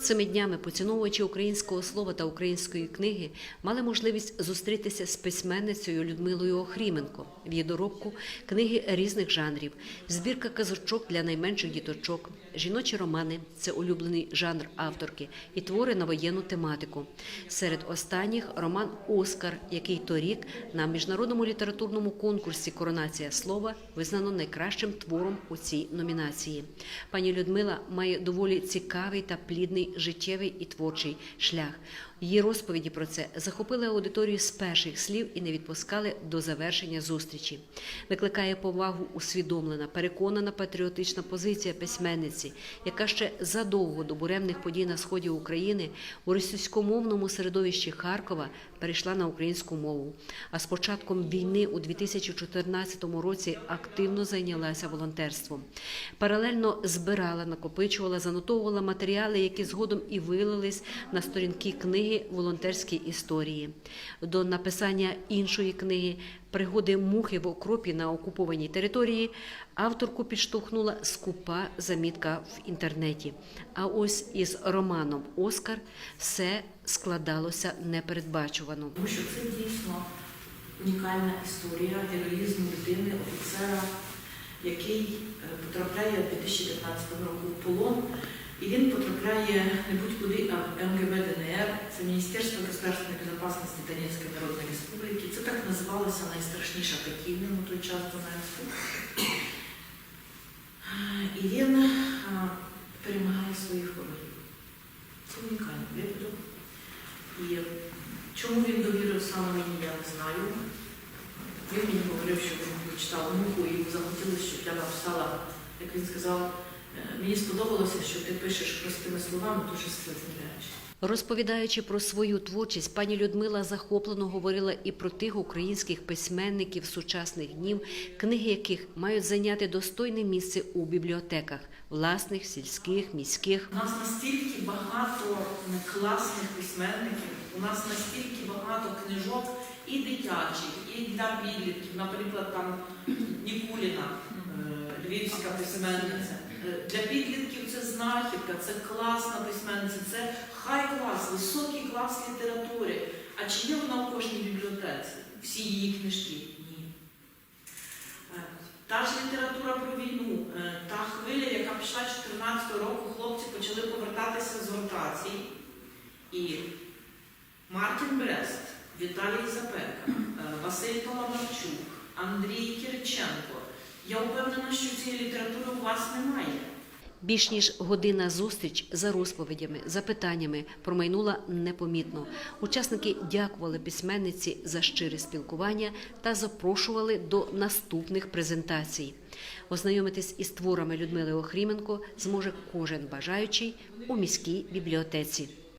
Цими днями поціновувачі українського слова та української книги мали можливість зустрітися з письменницею Людмилою Охріменко в її доробку книги різних жанрів, збірка казочок для найменших діточок, жіночі романи це улюблений жанр авторки і твори на воєнну тематику. Серед останніх роман Оскар, який торік на міжнародному літературному конкурсі Коронація слова визнано найкращим твором у цій номінації. Пані Людмила має доволі цікавий та плідний життєвий і творчий шлях. Її розповіді про це захопили аудиторію з перших слів і не відпускали до завершення зустрічі. Викликає повагу усвідомлена, переконана патріотична позиція письменниці, яка ще задовго до буремних подій на сході України у російськомовному середовищі Харкова перейшла на українську мову. А з початком війни у 2014 році активно зайнялася волонтерством. Паралельно збирала, накопичувала, занотовувала матеріали, які згодом і вилились на сторінки книги Волонтерські історії. До написання іншої книги Пригоди мухи в окропі на окупованій території авторку підштовхнула скупа замітка в інтернеті. А ось із романом Оскар все складалося непередбачувано. Тому що це дійсно унікальна історія героїзму людини, офіцера, який е, потрапляє 2015 року в полон. І він потрапляє не будь-куди, а МГБ ДНР, це Міністерство государственної безпечності Донецької Народної Республіки. Це так називалася найстрашніша катівня на той час Донецьку. І він перемагає своїх ворогів. Це унікальний випадок. І чому він довірив саме мені, я не знаю. Він мені говорив, що він прочитав муху і захотілося, щоб я написала, як він сказав, «Е, мені сподобалося, що ти пишеш простими словами дуже речі. Розповідаючи про свою творчість, пані Людмила захоплено говорила і про тих українських письменників сучасних днів, книги яких мають зайняти достойне місце у бібліотеках власних, сільських, міських. У нас настільки багато класних письменників, у нас настільки багато книжок і дитячих, і для підлітків. Наприклад, там Нікуліна, е, львівська письменниця. Для підлітків це знахідка, це класна письменниця, це хай клас, високий клас літератури. А чи є вона у кожній бібліотеці? Всі її книжки? Ні. Е, Та ж література про війну, е, та хвиля, яка пішла 14 року, хлопці почали повертатися з ротації. І Мартін Брест, Віталій Запека, е, Василь Паламарчук, Андрій Кириченко. Я впевнена, що цієї літератури у вас немає. Більш ніж година зустріч за розповідями, запитаннями промайнула непомітно. Учасники дякували письменниці за щире спілкування та запрошували до наступних презентацій. Ознайомитись із творами Людмили Охріменко зможе кожен бажаючий у міській бібліотеці.